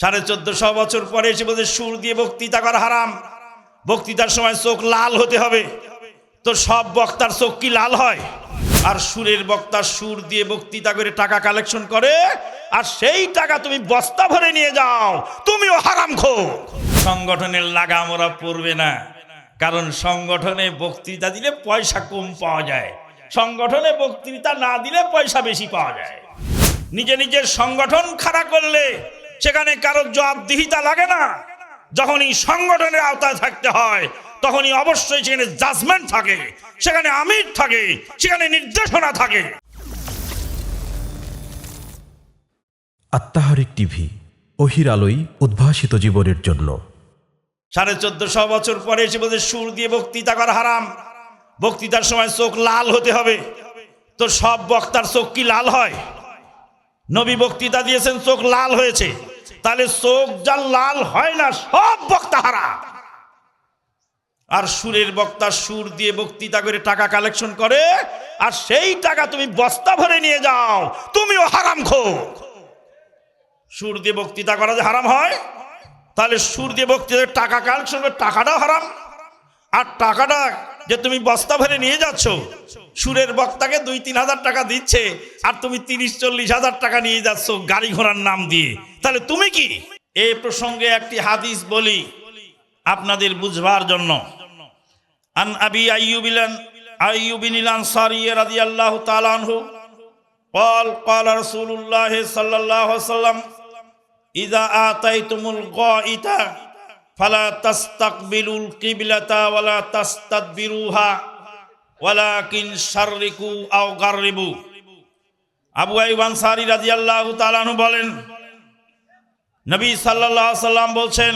সাড়ে চোদ্দশো বছর পরে এসে বলছে, সুর দিয়ে বক্তৃতা করা হারাম। বক্তৃতার সময় চোখ লাল হতে হবে। তো সব বক্তার চোখ কি লাল হয়? আর সুরের বক্তা সুর দিয়ে বক্তৃতা করে টাকা কালেকশন করে, আর সেই টাকা তুমি বস্তা ভরে নিয়ে যাও, তুমিও হারাম খো। সংগঠনের লাগাম ওরা পড়বে না, কারণ সংগঠনে বক্তৃতা দিলে পয়সা কম পাওয়া যায়। সংগঠনে বক্তৃতা না দিলে পয়সা বেশি পাওয়া যায়। নিজে নিজের সংগঠন খাড়া করলে সেখানে কারও জবাবদিহিতা লাগে না। যখনই সংগঠনের আওতায় থাকতে হয় তখনই অবশ্যই সেখানে জাজমেন্ট থাকে সেখানে আমির থাকে সেখানে নির্দেশনা থাকে। আত্মাহারিক টিভি অহির আলোই উদ্ভাসিত জীবনের জন্য। সাড়ে চোদ্দশো বছর পরে এসে বলছে সুর দিয়ে বক্তৃতা করা হারাম। বক্তৃতার সময় চোখ লাল হতে হবে। তো সব বক্তার চোখ কি লাল হয়? নবী বক্তৃতা দিয়েছেন, চোখ লাল হয়েছে। তাহলে চোখ যা লাল হয় না, সব বক্তা হারা আর সুরের বক্তা সুর দিয়ে বক্তৃতা করে টাকা কালেকশন করে, আর সেই টাকা তুমি বস্তা ভরে নিয়ে যাও, তুমিও হারাম খো সুর দিয়ে বক্তৃতা করা যে হারাম হয়, তাহলে সুর দিয়ে বক্তৃতার টাকা কালেকশন করে, টাকাটাও হারাম। আর টাকাটা যে তুমি বস্তা ভরে নিয়ে যাচ্ছ সুরের বক্তাকে দুই তিন হাজার টাকা দিচ্ছে আর তুমি তিরিশ চল্লিশ হাজার টাকা নিয়ে যাচ্ছ গাড়ি ঘোড়ার নাম দিয়ে তাহলে তুমি কি এই প্রসঙ্গে একটি হাদিস বলি আপনাদের বুঝবার জন্য আন আবি আইয়ুবিলান আইয়ুবিনিল আনসারী রাদিয়াল্লাহু তাআলা আনহু قال قال رسول الله صلى الله عليه وسلم إذا آتيتم الغائط ফালা তাস্তাকবিলুল কিবলাতা ওয়ালা তাস্তাদবিরুহা ওয়ালাকিন শাররিকু আও গাররিবু। আবু আইব আনসারি রাদিয়াল্লাহু তাআলা বলেন, নবী সাল্লাল্লাহু সাল্লাম বলছেন,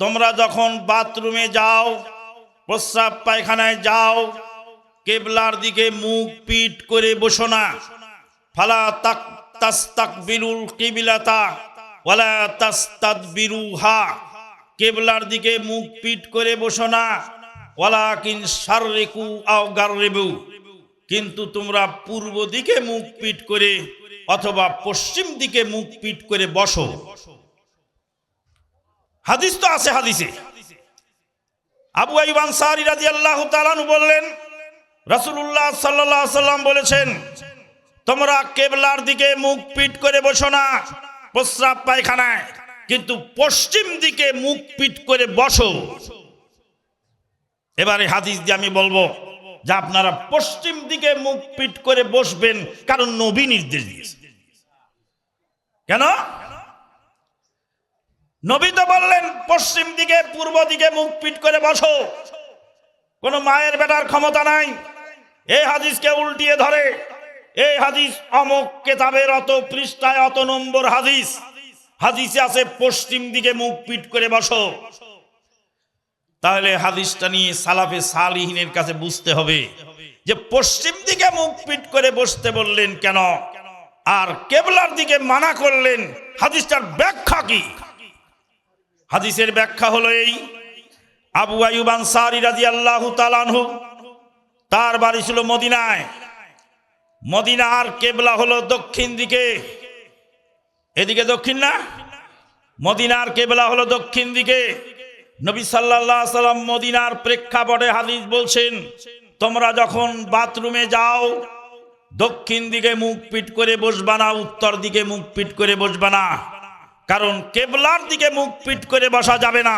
তোমরা যখন বাথরুমে যাও, প্রস্রাব পায়খানায় যাও, কেবলার দিকে মুখ পিট করে বসো না। ফালা তাক, তাস্তাকবিলুল কিবলাতা ওয়ালা তাস্তাদবিরুহা কেবলার দিকে মুখ পিট করে বসো না। ওয়ালাকিন শাররিকু আও গাররিবু। কিন্তু তোমরা পূর্ব দিকে মুখ পিট করে অথবা পশ্চিম দিকে মুখ পিট করে বসো। হাদিস তো আছে হাদিসে। আবু আইব আনসারী রাদিয়াল্লাহু তাআলা আনহু বললেন, রাসূলুল্লাহ সাল্লাল্লাহু আলাইহি সাল্লাম বলেছেন, তোমরা কেবলার দিকে মুখ পিট করে বসো না, প্রস্রাব পায়খানায়। কিন্তু পশ্চিম দিকে মুখ পিট করে বসো। এবারে হাদিস দিয়ে আমি বলব যে আপনারা পশ্চিম দিকে মুখ পিট করে বসবেন কারণ নবী নির্দেশ দিয়েছে। কেন? নবী তো বললেন, পশ্চিম দিকে, পূর্ব দিকে মুখ পিট করে বসো। কোনো মায়ের বেটার ক্ষমতা নাই। এই হাদিসকে উল্টিয়ে ধরে। এই হাদিস অমুক কেতাবের অত পৃষ্ঠায় অত নম্বর হাদিস। হাদিসে আছে, পশ্চিম দিকে মুখ পিট করে বসো। তাহলে হাদিসটা নিয়ে সালাফে সালিহিনের কাছে বুঝতে হবে যে পশ্চিম দিকে মুখ পিট করে বসতে বললেন কেন? আর কেবলার দিকে মানা করলেন, হাদিসটার ব্যাখ্যা কি? হাদিসের ব্যাখ্যা হলো এই, আবু আয়ুব আনসারি রাদিয়াল্লাহু তাআলাহু তার বাড়ি ছিল মদিনায়। মদিনার কেবলা হলো দক্ষিণ দিকে। এদিকে দক্ষিণ না? মদিনার কেবলা হলো দক্ষিণ দিকে। নবী আলাইহি সাল্লাম মদিনার প্রেক্ষাপটে হাদিস বলছেন, তোমরা যখন বাথরুমে যাও, দক্ষিণ দিকে মুখ পিট করে বসবা না, উত্তর দিকে মুখ পিট করে বসবা না। কারণ কেবলার দিকে মুখ পিট করে বসা যাবে না।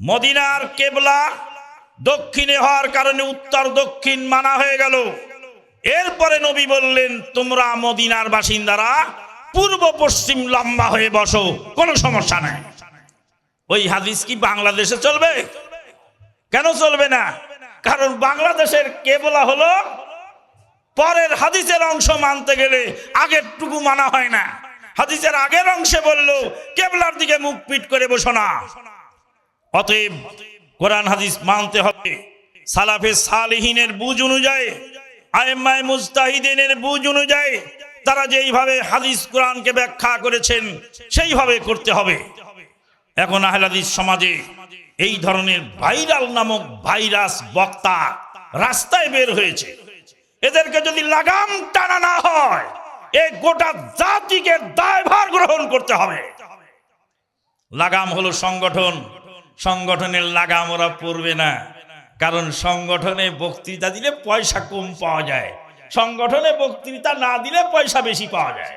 মদিনার কেবলা দক্ষিণে হওয়ার কারণে উত্তর দক্ষিণ মানা হয়ে গেল। এরপরে নবী বললেন, তোমরা মদিনার বাসিন্দারা পূর্ব পশ্চিম লম্বা হয়ে বসো, কোনো সমস্যা নাই। ওই হাদিস কি বাংলাদেশে চলবে? কেন চলবে না? কারণ বাংলাদেশের কেবলা হলো পরের হাদিসের অংশ মানতে গেলে আগের টুকু মানা হয় না। হাদিসের আগের অংশে বলল, কেবলার দিকে মুখ পিট করে বসো না। অতএব কোরআন হাদিস মানতে হবে। সালাফে সালিহিনের বুঝ অনুযায়ী আয়েমায় মুস্তাহিদিনের বুঝ অনুযায়ী তারা যেইভাবে হাদিস কোরআনকে ব্যাখ্যা করেছেন, সেইভাবে করতে হবে। এখন আহলাদিস সমাজে এই ধরনের ভাইরাল নামক ভাইরাস বক্তা রাস্তায় বের হয়েছে। এদেরকে যদি লাগাম টানা না হয় এই গোটা জাতিকে দায়ভার গ্রহণ করতে হবে। লাগাম হলো সংগঠন। সংগঠনের লাগাম ওরা পড়বে না। কারণ সংগঠনে বক্তৃতা দিলে পয়সা কম পাওয়া যায়। সংগঠনে বক্তৃতা না দিলে পয়সা বেশি পাওয়া যায়।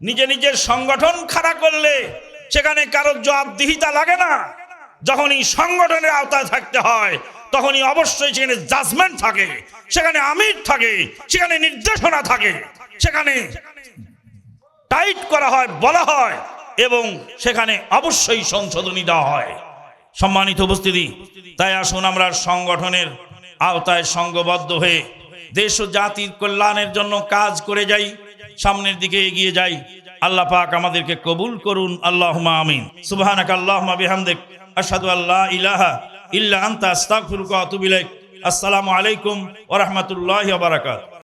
নিজে নিজের সংগঠন খাড়া করলে সেখানে কারও জবাবদিহিতা লাগে না। যখনই সংগঠনের আওতায় থাকতে হয়, তখনই অবশ্যই সেখানে জাজমেন্ট থাকে, সেখানে আমির থাকে, সেখানে নির্দেশনা থাকে, সেখানে টাইট করা হয়, বলা হয় এবং সেখানে অবশ্যই সংশোধনী দেওয়া হয়। সম্মানিত উপস্থিতি, তাই আসুন আমরা সংগঠনের আওতায় সংঘবদ্ধ হয়ে দেশ ও জাতির কল্যাণের জন্য কাজ করে যাই, সামনের দিকে এগিয়ে যাই। আল্লাহ পাক আমাদেরকে কবুল করুন। আল্লাহ আমিন। সুবহানাক আল্লাহুম্মা বিহামদিক আসাদু আল্লাহ ইলাহা ইল্লা আনতা, আস্তাগফিরুকা ওয়া আতুবু ইলাইক। আসসালামু আলাইকুম ওয়া রাহমাতুল্লাহি ওয়া বারাকাতুহু।